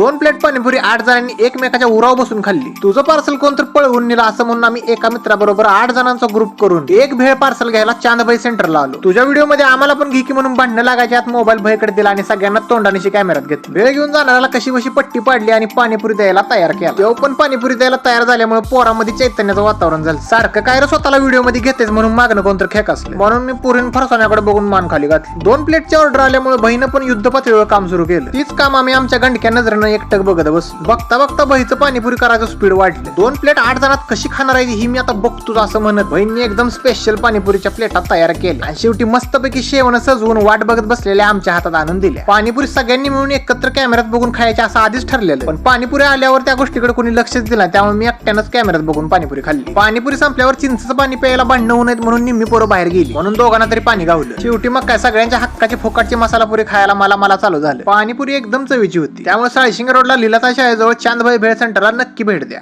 दोन प्लेट पाणीपुरी आठ जणांनी एकमेकाच्या उराव बसून खाल्ली. तुझं पार्सल कोणतर पळवून नेलं असं म्हणून आम्ही एका मित्राबरोबर आठ जणांचा ग्रुप करून एक भेळ पार्सल घ्यायला चांदबाई सेंटरला आलो. तुझ्या व्हिडिओमध्ये आम्हाला पण घे की म्हणून भांडणं लागायचे आत मोबाईल भयकडे दिला आणि सगळ्यांना तोंडानेशी कॅमेऱ्यात घेतली. वेळ घेऊन जाणाऱ्याला कशी कशी पट्टी पाडली आणि पाणीपुरी द्यायला तयार केला. तेव्हा पण पाणीपुरी द्यायला तयार झाल्यामुळे पोरामध्ये चैतन्याचं वातावरण झालं. सारखं काय स्वतःला व्हिडिओमध्ये घेतेच म्हणून मागणं कोणतर खेक असलं म्हणून मी पुरीन फरसाण्याकडे बघून मान खाली घातली. दोन प्लेटची ऑर्डर आल्यामुळे बहीण पण युद्ध पातळीवर काम सुरू केलं. तीच काम आम्ही आमच्या गंडक्या नजरेनं एकटक बघत बस बघता बघता बहीचं पाणीपुरी करायचं स्पीड वाढलं. दोन प्लेट आठ जणात कशी खाणार आहे ही मी आता बघतोच असं म्हणत. बहिणी एकदम स्पेशल पाणीपुरीच्या प्लेटात तयार केल्या. आणि शेवटी मस्तपैकी शेवण सजवून वाट बघत बसलेल्या आमच्या हातात आणून दिल्या. पाणीपुरी सगळ्यांनी मिळून एकत्र कॅमेऱ्यात बघून खायचे असं आधीच ठरलेलं. पण पाणीपुरी आल्यावर त्या गोष्टीकडे कोणी लक्षच दिला त्यामुळे मी एकट्यानंच कॅमेऱ्यात बघून पाणीपुरी खाल्ली. पाणीपुरी संपल्यावर चिंचचं पाणी प्यायला भांडण होऊ नयेत म्हणून निम्मी पोरं बाहेर गेली. म्हणून दोघांना तरी पाणी गावलं. शेवटी मग काय सगळ्यांच्या हक्काची फोकाटची मसालापुरी खायला मला मला चालू झालं. पाणीपुरी एकदम चवीची होती. त्यामुळे साळशी साळशिंग रोडला लिलाता शाळेजवळ चांदबाई भेळ सेंटरला नक्की भेट द्या.